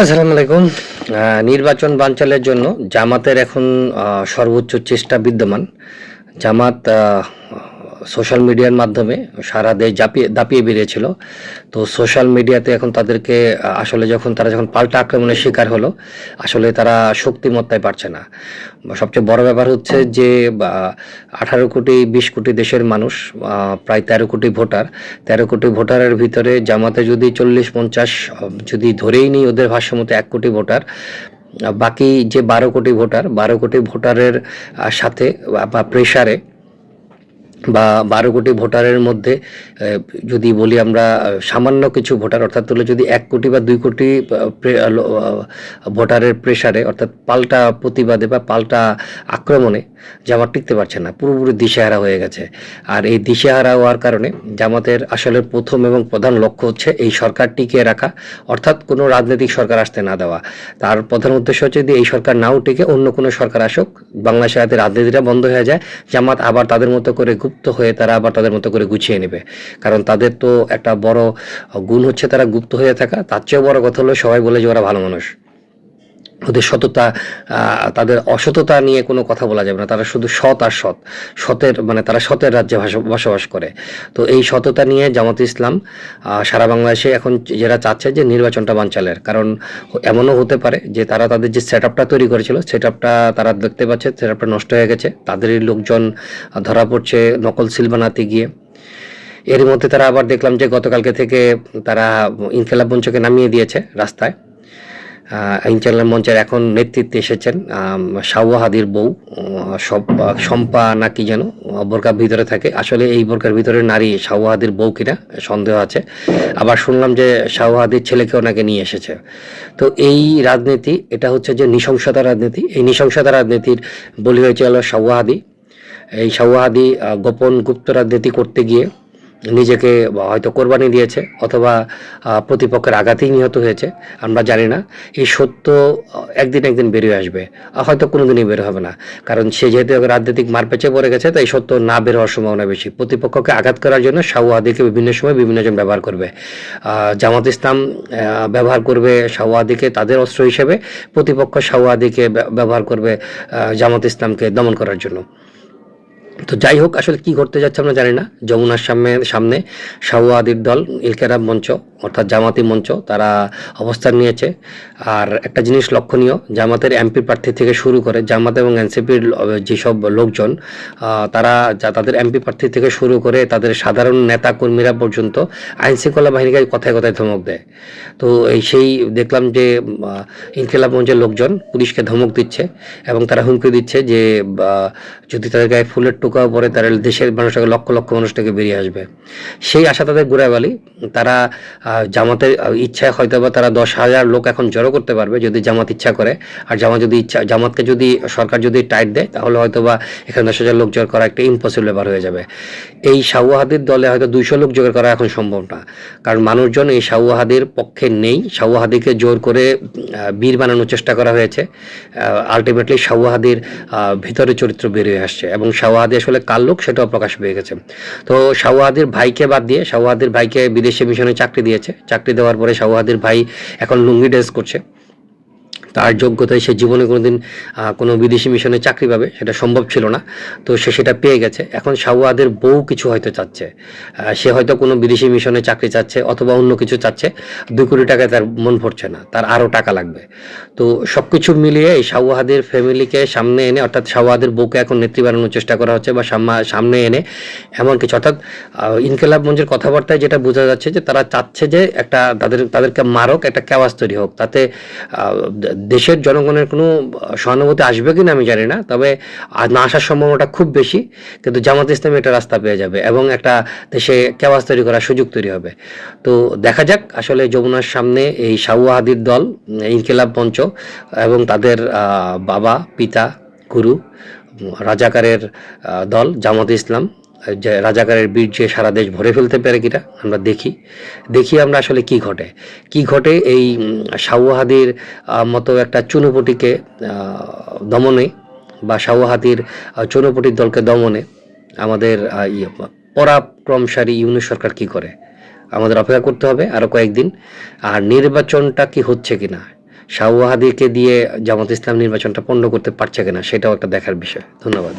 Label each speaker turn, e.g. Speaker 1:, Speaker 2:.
Speaker 1: আসসালামু আলাইকুম। নির্বাচন বানচালের জন্য জামাতের এখন সর্বোচ্চ চেষ্টা বিদ্যমান। জামাত সোশ্যাল মিডিয়ার মাধ্যমে সারা দেশ জাপিয়ে, দাপিয়ে বেরিয়েছিল। তো সোশ্যাল মিডিয়াতে এখন তাদেরকে, আসলে যখন তারা যখন পাল্টা আক্রমণের শিকার হলো, আসলে তারা শক্তিমত্তায় পারছে না। সবচেয়ে বড় ব্যাপার হচ্ছে যে আঠারো কোটি, বিশ কোটি দেশের মানুষ প্রায় তেরো কোটি ভোটার। তেরো কোটি ভোটারের ভিতরে জামাতে যদি চল্লিশ, পঞ্চাশ, যদি ধরেই নিই ওদের ভাষ্যমতো এক কোটি ভোটার, বাকি যে বারো কোটি ভোটার, বারো কোটি ভোটারের সাথে, বা- প্রেসারে বা বারো কোটি ভোটারের মধ্যে যদি বলি আমরা সামান্য কিছু ভোটার, অর্থাৎ তুলে যদি এক কোটি বা দুই কোটি ভোটারের প্রেসারে, অর্থাৎ পাল্টা প্রতিবাদে বা পাল্টা আক্রমণে, জামাত টিকতে পারছে না, পুরোপুরি দিশেহারা হয়ে গেছে। আর এই দিশেহারা হওয়ার কারণে জামাতের আসলে প্রথম এবং প্রধান লক্ষ্য হচ্ছে এই সরকার টিকিয়ে রাখা, অর্থাৎ কোনো রাজনৈতিক সরকার আসতে না দেওয়া। তার প্রধান উদ্দেশ্য হচ্ছে যদি এই সরকার নাও টিকে, অন্য কোনো সরকার আসুক, বাংলাদেশের রাজনীতিটা বন্ধ হয়ে যায়, জামাত আবার তাদের মতো করে গুপ্ত হয়ে তারা আবার তাদের মতো করে গুছিয়ে নেবে। কারণ তাদের তো একটা বড় গুণ হচ্ছে তারা গুপ্ত হয়ে থাকা। তার চেয়েও বড় কথা হলো সবাই বলে যে ওরা ভালো মানুষ। ওদের সততা তাদের অসততা নিয়ে কোনো কথা বলা যাবে না। তারা শুধু সৎ আর সৎ। সতের মানে তারা সতের রাজ্যে বসবাস করে। তো এই সততা নিয়ে জামাত ইসলাম সারা বাংলাদেশে এখন যারা চাচ্ছে যে নির্বাচনটা বানচালের। কারণ এমনও হতে পারে যে তারা তাদের যে সেট আপটা তৈরি করেছিল সেট আপটা তারা দেখতে পাচ্ছে সেট আপটা নষ্ট হয়ে গেছে। তাদেরই লোকজন ধরা পড়ছে নকল সিল বানাতে গিয়ে। এর মধ্যে তারা আবার দেখলাম যে গতকালকে থেকে তারা ইনকেলাব মঞ্চকে নামিয়ে দিয়েছে রাস্তায়। ইনচালার মঞ্চের এখন নেতৃত্বে এসেছেন শাওয়াহাদির বউ সব আহ, শম্পা না কি যেন বোরকার ভিতরে থাকে। আসলে এই বোরকার ভিতরে নারী শাওয়া হাদির বউ কিনা সন্দেহ আছে। আবার শুনলাম যে শাওয়া হাদির ছেলেকেও নাকি নিয়ে এসেছে। তো এই রাজনীতি এটা হচ্ছে যে নৃশংসতা রাজনীতি। এই নৃশংসতা রাজনীতির বলি হয়েছে হলো শাওয়া এই শাওয়াহাদি গোপন গুপ্ত রাজনীতি করতে গিয়ে নিজেকে হয়তো কোরবানি দিয়েছে, অথবা প্রতিপক্ষের আঘাতেই নিহত হয়েছে, আমরা জানি না। এই সত্য একদিন একদিন বেরিয়ে আসবে। হয়তো কোনোদিনই বের হবে না। কারণ সে যেহেতু রাজনৈতিক মারপেচে পড়ে গেছে, তাই সত্য না বের হওয়ার সম্ভাবনা বেশি। প্রতিপক্ষকে আঘাত করার জন্য শাহুয়াদিকে বিভিন্ন সময় বিভিন্নজন ব্যবহার করবে। জামাত ইসলাম ব্যবহার করবে শাহুয়াদিকে তাদের অস্ত্র হিসেবে, প্রতিপক্ষ শাহুয়াদিকে ব্য- ব্যবহার করবে জামাত ইসলামকে দমন করার জন্য। তো যাই হোক, আসলে কি ঘটতে যাচ্ছে আমরা জানি না। যমুনার সামনে সামনে শাহুয়াদির দল, ইলকেরাব মঞ্চ, অর্থাৎ জামাতি মঞ্চ, তারা অবস্থান নিয়েছে। আর একটা জিনিস লক্ষণীয়, জামাতের এমপি প্রার্থী থেকে শুরু করে জামাত এবং এনসিপির যেসব লোকজন তারা যা, তাদের এমপি প্রার্থী থেকে শুরু করে তাদের সাধারণ নেতা কর্মীরা পর্যন্ত আইন শৃঙ্খলা বাহিনীকে কথায় কথায় ধমক দেয়। তো এই সেই দেখলাম যে ইনকিলাব মঞ্চের লোকজন পুলিশকে ধমক দিচ্ছে এবং তারা হুমকি দিচ্ছে যে যদি তাদের গায়ে ফুলের টোকাও পরে তারা দেশের মানুষটাকে লক্ষ লক্ষ মানুষটাকে বেরিয়ে আসবে। সেই আশা তাদের ঘুরাবালি তারা জামাতের ইচ্ছায় হয়তো বা তারা দশ হাজার লোক এখন জড়ো করতে পারবে যদি জামাত ইচ্ছা করে। আর জামাত যদি ইচ্ছা, জামাতকে যদি সরকার যদি টাইট দেয়, তাহলে হয়তো বা এখানে দশ হাজার লোক জোর করা একটা ইম্পসিবল ব্যাপার হয়ে যাবে। এই শাহুয়াহাদির দলে হয়তো দুইশো লোক জোগাড় করা এখন সম্ভব না। কারণ মানুষজন এই শাহুয়াহাদির পক্ষে নেই। শাহুয়াহাদিকে জোর করে বীর বানানোর চেষ্টা করা হয়েছে। আলটিমেটলি শাহুয়াহাদির ভিতরে চরিত্র বেরিয়ে আসছে। এবং শাহুয়াহাদি আসলে কার লোক সেটাও প্রকাশ পেয়ে গেছে। তো শাহুয়াদির ভাইকে বাদ দিয়ে শাহুয়াদির ভাইকে বিদেশে মিশনে চাকরি দিয়েছে। চাকরি দেওয়ার পরে শাহুয়াদির ভাই এখন লুঙ্গি ড্রেস করছে। তার যোগ্যতায় সে জীবনে কোনোদিন কোনো বিদেশি মিশনে চাকরি পাবে, সেটা সম্ভব ছিল না। তো সে সেটা পেয়ে গেছে। এখন শাহুয়াদের বউ কিছু হয়তো চাচ্ছে। সে হয়তো কোনো বিদেশি মিশনে চাকরি চাচ্ছে অথবা অন্য কিছু চাচ্ছে। দুই কোটি টাকায় তার মন ভরছে না, তার আরও টাকা লাগবে। তো সব কিছু মিলিয়ে এই শাহুয়াদের ফ্যামিলিকে সামনে এনে, অর্থাৎ শাহুয়াদের বউকে এখন নেত্রী বানানোর চেষ্টা করা হচ্ছে বা সামা- সামনে এনে এমন কিছু, অর্থাৎ ইনকেলাব মঞ্চের কথাবার্তায় যেটা বোঝা যাচ্ছে যে তারা চাচ্ছে যে একটা তাদের, তাদেরকে মারক, একটা ক্যাওয়াজ তৈরি হোক। তাতে দে- দেশের জনগণের কোনো সহানুভূতি আসবে কিনা আমি জানি না, তবে না আসার সম্ভাবনাটা খুব বেশি, কিন্তু জামাত ইসলামী একটা রাস্তা পেয়ে যাবে এবং একটা দেশে ক্যাওয়াজ তৈরি করার সুযোগ তৈরি হবে। তো দেখা যাক, আসলে যমুনার সামনে এই শাহুয়াহাদির দল ইনকিলাব মঞ্চ এবং তাদের বাবা, পিতা, গুরু রাজাকারের দল জামাত ইসলাম রাজাকারের বীর্যে সারা দেশ ভরে ফেলতে পারে কিনা আমরা দেখি। দেখি আমরা আসলে কি ঘটে। কি ঘটে এই শাহুহাদির মতো একটা চুনোপটিকে দমনে বা শাহুহাদির চুনোপটির দলকে দমনে আমাদের ইয়ে, পরাক্রমশালী ইউনিট সরকার কি করে? আমাদের অপেক্ষা করতে হবে আরও কয়েকদিন। আর নির্বাচনটা কি হচ্ছে কিনা? শাহওয়াহাদিকে দিয়ে জামাত ইসলাম নির্বাচনটা পণ্ড করতে পারছে কিনা সেটাও একটা দেখার বিষয়। ধন্যবাদ।